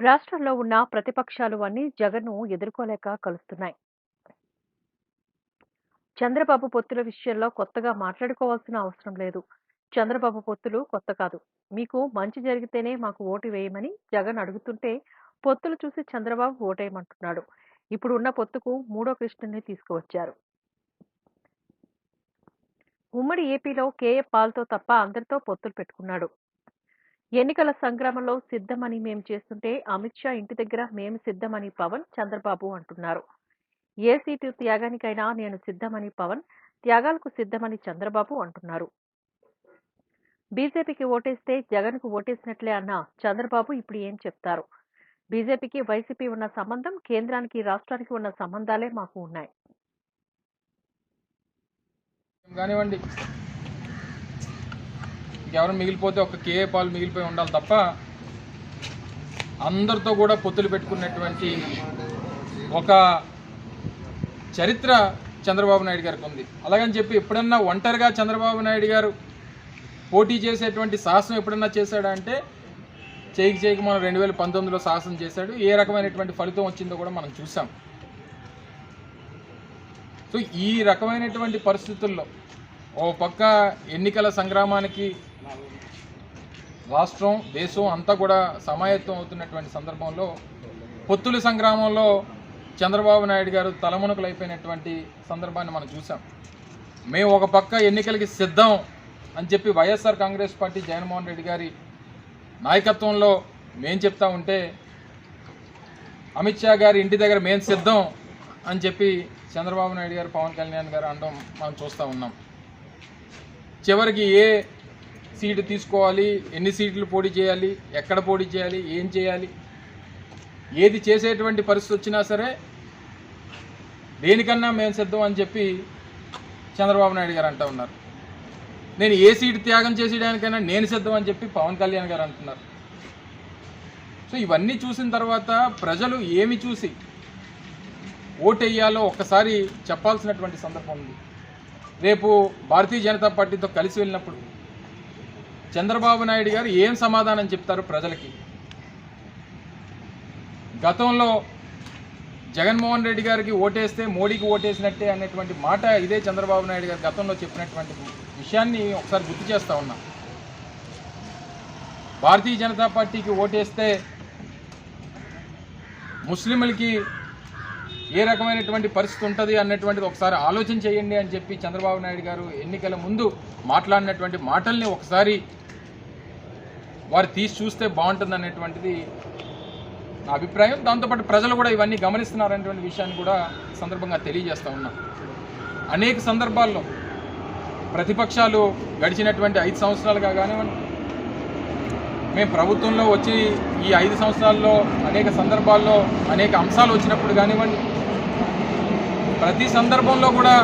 రాష్ట్రంలో ఉన్న ప్రతిపక్షాలు అన్నీ జగన్‌ను ఎదుర్కోలేక కలుస్తున్నాయి. చంద్రబాబు పొత్తుల విషయంలో కొత్తగా మాట్లాడుకోవాల్సిన అవసరం లేదు. చంద్రబాబు పొత్తులు కొత్త కాదు. మీకు మంచి జరిగితేనే మాకు ఓటు వేయమని జగన్ అడుగుతుంటే పొత్తులు చూసి చంద్రబాబు ఓటేయమంటున్నాడు. ఇప్పుడు ఉన్న పొత్తుకు మూడో కృష్ణుడిని తీసుకువచ్చారు. ఉమ్మడి ఏపీలో కేఏ పాల్‌తో తప్ప అందరితో పొత్తులు పెట్టుకున్నాడు. ఎన్నికల సంగ్రామంలో సిద్ధమని మేం చేస్తుంటే అమిత్ షా ఇంటి దగ్గర మేము సిద్ధమని పవన్, చంద్రబాబు అంటున్నారు. ఏ సీటు త్యాగానికైనా నేను సిద్ధమని పవన్, త్యాగాలకు సిద్ధమని చంద్రబాబు అంటున్నారు. బీజేపీకి ఓటేస్తే జగన్‌కు ఓటేసినట్లే అన్న చంద్రబాబు ఇప్పుడు ఏం చెప్తారు? బీజేపీకి వైసీపీ ఉన్న సంబంధం కేంద్రానికి, రాష్ట్రానికి ఉన్న సంబంధాలే మాకు ఉన్నాయి. కానివ్వండి ఇంకెవరు మిగిలిపోతే ఒక కేఏ పాలు మిగిలిపోయి ఉండాలి తప్ప అందరితో కూడా పొత్తులు పెట్టుకున్నటువంటి ఒక చరిత్ర చంద్రబాబు నాయుడు గారికి ఉంది. అలాగని చెప్పి ఎప్పుడన్నా ఒంటరిగా చంద్రబాబు నాయుడు గారు పోటీ చేసేటువంటి సాహసం ఎప్పుడన్నా చేశాడా అంటే చేయికి చేయికి మనం రెండు వేల పంతొమ్మిదిలో సాహసం చేశాడు. ఏ రకమైనటువంటి ఫలితం వచ్చిందో కూడా మనం చూసాం సో ఈ రకమైనటువంటి పరిస్థితుల్లో ఓ పక్క ఎన్నికల సంగ్రామానికి రాష్ట్రం దేశం అంతా కూడా సమాయత్తం అవుతున్నటువంటి సందర్భంలో పొత్తుల సంగ్రామంలో చంద్రబాబు నాయుడు గారు తలమునకలైపోయినటువంటి సందర్భాన్ని మనం చూసాం మేము ఒక పక్క ఎన్నికలకి సిద్ధం అని చెప్పి YSR Congress party Jaganmohan Reddy గారి నాయకత్వంలో మేం చెప్తా ఉంటే అమిత్ షా గారి ఇంటి దగ్గర మేము సిద్ధం అని చెప్పి చంద్రబాబు నాయుడు గారు పవన్ కళ్యాణ్ గారు అనడం మనం చూస్తూ ఉన్నాం. చివరికి ఏ సీటు తీసుకోవాలి ఎన్ని సీట్లు పోటీ చేయాలి ఎక్కడ పోటీ చేయాలి ఏం చేయాలి ఏది చేసేటువంటి పరిస్థితి వచ్చినా సరే దేనికన్నా మేము సిద్ధం అని చెప్పి చంద్రబాబు నాయుడు గారు అంటూ ఉన్నారు. నేను ఏ సీటు త్యాగం చేసేయడానికైనా నేను సిద్ధం అని చెప్పి పవన్ కళ్యాణ్ గారు అంటున్నారు. సో ఇవన్నీ చూసిన తర్వాత ప్రజలు ఏమి చూసి ఓటెయ్యాలో ఒక్కసారి చెప్పాల్సినటువంటి సందర్భం ఉంది. రేపు భారతీయ జనతా పార్టీతో కలిసి వెళ్ళినప్పుడు చంద్రబాబు నాయుడు గారు ఏం సమాధానం చెప్తారు ప్రజలకి? గతంలో జగన్మోహన్ రెడ్డి గారికి ఓటేస్తే మోడీకి ఓటేసినట్టే అనేటువంటి మాట ఇదే చంద్రబాబు నాయుడు గారు గతంలో చెప్పినటువంటి విషయాన్ని ఒకసారి గుర్తు చేస్తూ ఉన్నా. భారతీయ జనతా పార్టీకి ఓటేస్తే ముస్లింలకి ఏ రకమైనటువంటి పరిస్థితి ఉంటుంది అన్నటువంటిది ఒకసారి ఆలోచన చేయండి అని చెప్పి చంద్రబాబు నాయుడు గారు ఎన్నికల ముందు మాట్లాడినటువంటి మాటల్ని ఒకసారి వారు తీసి చూస్తే బాగుంటుంది అనేటువంటిది నా అభిప్రాయం. దాంతోపాటు ప్రజలు కూడా ఇవన్నీ గమనిస్తున్నారనేటువంటి విషయాన్ని కూడా సందర్భంగా తెలియజేస్తూ ఉన్నా. అనేక సందర్భాల్లో ప్రతిపక్షాలు గడిచినటువంటి ఐదు సంవత్సరాలుగా కానివ్వండి మేము ప్రభుత్వంలో వచ్చి ఈ ఐదు సంవత్సరాల్లో అనేక సందర్భాల్లో అనేక అంశాలు వచ్చినప్పుడు కానివ్వండి ప్రతి సందర్భంలో కూడా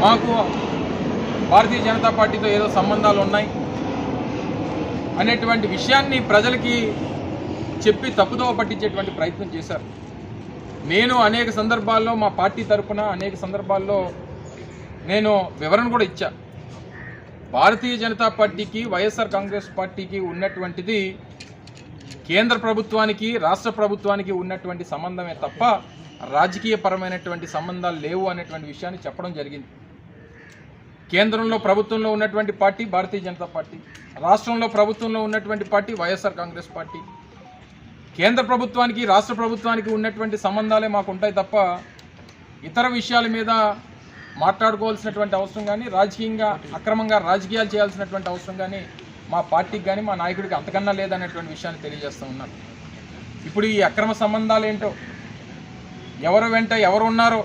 మాకు భారతీయ జనతా పార్టీతో ఏదో సంబంధాలు ఉన్నాయి అనేటువంటి విషయాన్ని ప్రజలకి చెప్పి తప్పుదోవ పట్టించేటువంటి ప్రయత్నం చేశారు. నేను అనేక సందర్భాల్లో మా పార్టీ తరపున అనేక సందర్భాల్లో నేను వివరణ కూడా ఇచ్చా. భారతీయ జనతా పార్టీకి వైఎస్ఆర్ కాంగ్రెస్ పార్టీకి ఉన్నటువంటిది కేంద్ర ప్రభుత్వానికి రాష్ట్ర ప్రభుత్వానికి ఉన్నటువంటి సంబంధమే తప్ప రాజకీయపరమైనటువంటి సంబంధాలు లేవు అనేటువంటి విషయాన్ని చెప్పడం జరిగింది. కేంద్రంలో ప్రభుత్వంలో ఉన్నటువంటి పార్టీ భారతీయ జనతా పార్టీ. రాష్ట్రంలో ప్రభుత్వంలో ఉన్నటువంటి పార్టీ వైఎస్ఆర్ కాంగ్రెస్ పార్టీ. కేంద్ర ప్రభుత్వానికి రాష్ట్ర ప్రభుత్వానికి ఉన్నటువంటి సంబంధాలే మాకు ఉంటాయి తప్ప ఇతర విషయాల మీద మాట్లాడుకోవాల్సినటువంటి అవసరం కానీ రాజకీయంగా అక్రమంగా రాజకీయాలు చేయాల్సినటువంటి అవసరం కానీ మా పార్టీకి కానీ మా నాయకుడికి అంతకన్నా లేదనేటువంటి విషయాన్ని తెలియజేస్తూ ఉన్నారు ఇప్పుడు ఈ అక్రమ సంబంధాలు ఏంటో ఎవరు వెంట ఎవరు ఉన్నారో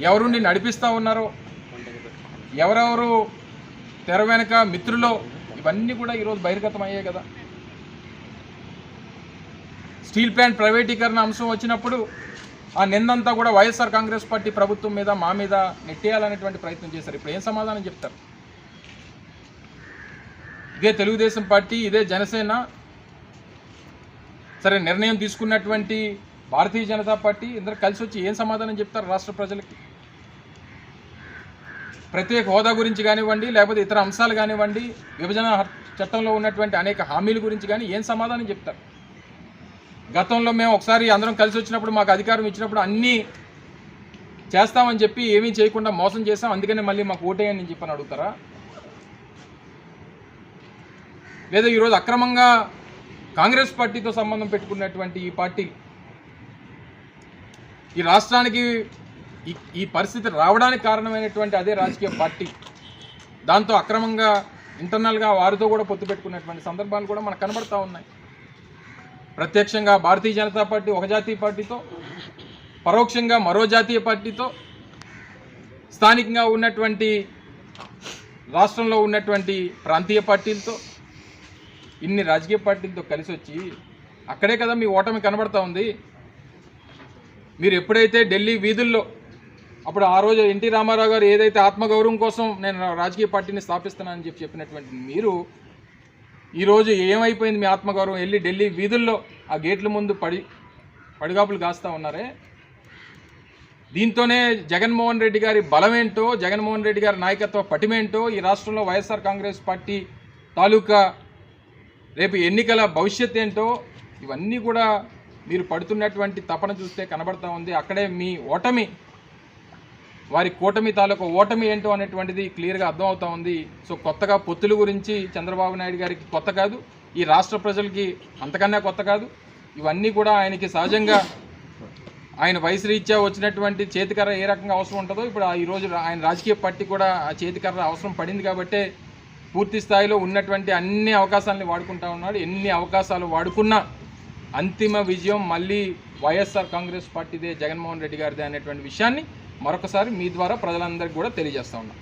ఎవరుండి నడిపిస్తూ ఉన్నారో ఎవరెవరు తెర వెనక మిత్రులో ఇవన్నీ కూడా ఈరోజు బహిర్గతం అయ్యాయి కదా. స్టీల్ ప్లాంట్ ప్రైవేటీకరణ అంశం వచ్చినప్పుడు ఆ నిందంతా కూడా వైఎస్ఆర్ కాంగ్రెస్ పార్టీ ప్రభుత్వం మీద మా మీద నెట్టేయాలనేటువంటి ప్రయత్నం చేశారు. ఇప్పుడు ఏం సమాధానం చెప్తారు? ఇదే తెలుగుదేశం పార్టీ ఇదే జనసేన సరే నిర్ణయం తీసుకున్నటువంటి భారతీయ జనతా పార్టీ ఇద్దరు కలిసి వచ్చి ఏం సమాధానం చెప్తారు రాష్ట్ర ప్రజలకి? ప్రత్యేక హోదా గురించి కానివ్వండి లేకపోతే ఇతర అంశాలు కానివ్వండి విభజన చట్టంలో ఉన్నటువంటి అనేక హామీల గురించి కానీ ఏం సమాధానం చెప్తారు? గతంలో మేము ఒకసారి అందరం కలిసి వచ్చినప్పుడు మాకు అధికారం ఇచ్చినప్పుడు అన్నీ చేస్తామని చెప్పి ఏమీ చేయకుండా మోసం చేస్తాం అందుకనే మళ్ళీ మాకు ఓటేయని చెప్పని అడుగుతారా? లేదా ఈరోజు అక్రమంగా కాంగ్రెస్ పార్టీతో సంబంధం పెట్టుకున్నటువంటి ఈ పార్టీ ఈ రాష్ట్రానికి ఈ ఈ పరిస్థితి రావడానికి కారణమైనటువంటి అదే రాజకీయ పార్టీ. దాంతో అక్రమంగా ఇంటర్నల్గా వారితో కూడా పొత్తు పెట్టుకున్నటువంటి సందర్భాలు కూడా మనకు కనబడతా ఉన్నాయి. ప్రత్యక్షంగా భారతీయ జనతా పార్టీ ఒక జాతీయ పార్టీతో పరోక్షంగా మరో జాతీయ పార్టీతో స్థానికంగా ఉన్నటువంటి రాష్ట్రంలో ఉన్నటువంటి ప్రాంతీయ పార్టీలతో ఇన్ని రాజకీయ పార్టీలతో కలిసి వచ్చి అక్కడే కదా మీ ఓటమి కనబడతా ఉంది. మీరు ఎప్పుడైతే ఢిల్లీ వీధుల్లో అప్పుడు ఆ రోజు ఎన్టీ రామారావు గారు ఏదైతే ఆత్మగౌరవం కోసం నేను రాజకీయ పార్టీని స్థాపిస్తున్నానని చెప్పి చెప్పినటువంటి మీరు ఈరోజు ఏమైపోయింది మీ ఆత్మగౌరవం? వెళ్ళి ఢిల్లీ వీధుల్లో ఆ గేట్ల ముందు పడి పడిగాపులు కాస్తూ ఉన్నారే? దీంతోనే జగన్మోహన్ రెడ్డి గారి బలమేంటో జగన్మోహన్ రెడ్డి గారి నాయకత్వ పటిమేంటో ఈ రాష్ట్రంలో వైఎస్ఆర్ కాంగ్రెస్ పార్టీ తాలూకా రేపు ఎన్నికల భవిష్యత్ ఏంటో ఇవన్నీ కూడా మీరు పడుతున్నటువంటి తపన చూస్తే కనబడతా ఉంది. అక్కడే మీ ఓటమి వారి కూటమి తాలూకా ఓటమి ఏంటో అనేటువంటిది క్లియర్గా అర్థమవుతా ఉంది. సో కొత్తగా పొత్తుల గురించి చంద్రబాబు నాయుడు గారికి కొత్త కాదు ఈ రాష్ట్ర ప్రజలకి అంతకన్నా కొత్త కాదు. ఇవన్నీ కూడా ఆయనకి సహజంగా ఆయన వయసు రీత్యా వచ్చినటువంటి చేతికర్ర ఏ రకంగా అవసరం ఉంటుందో ఇప్పుడు ఆ ఈరోజు ఆయన రాజకీయ పార్టీ కూడా ఆ చేతికర్ర అవసరం పడింది కాబట్టే పూర్తి స్థాయిలో ఉన్నటువంటి అన్ని అవకాశాలని వాడుకుంటా ఉన్నాడు. ఎన్ని అవకాశాలు వాడుకున్నా అంతిమ విజయం మళ్ళీ వైఎస్ఆర్ కాంగ్రెస్ పార్టీదే జగన్మోహన్ రెడ్డి గారిదే అనేటువంటి విషయాన్ని మరొకసారి మీ ద్వారా ప్రజలందరికీ కూడా తెలియజేస్తా ఉన్నాం.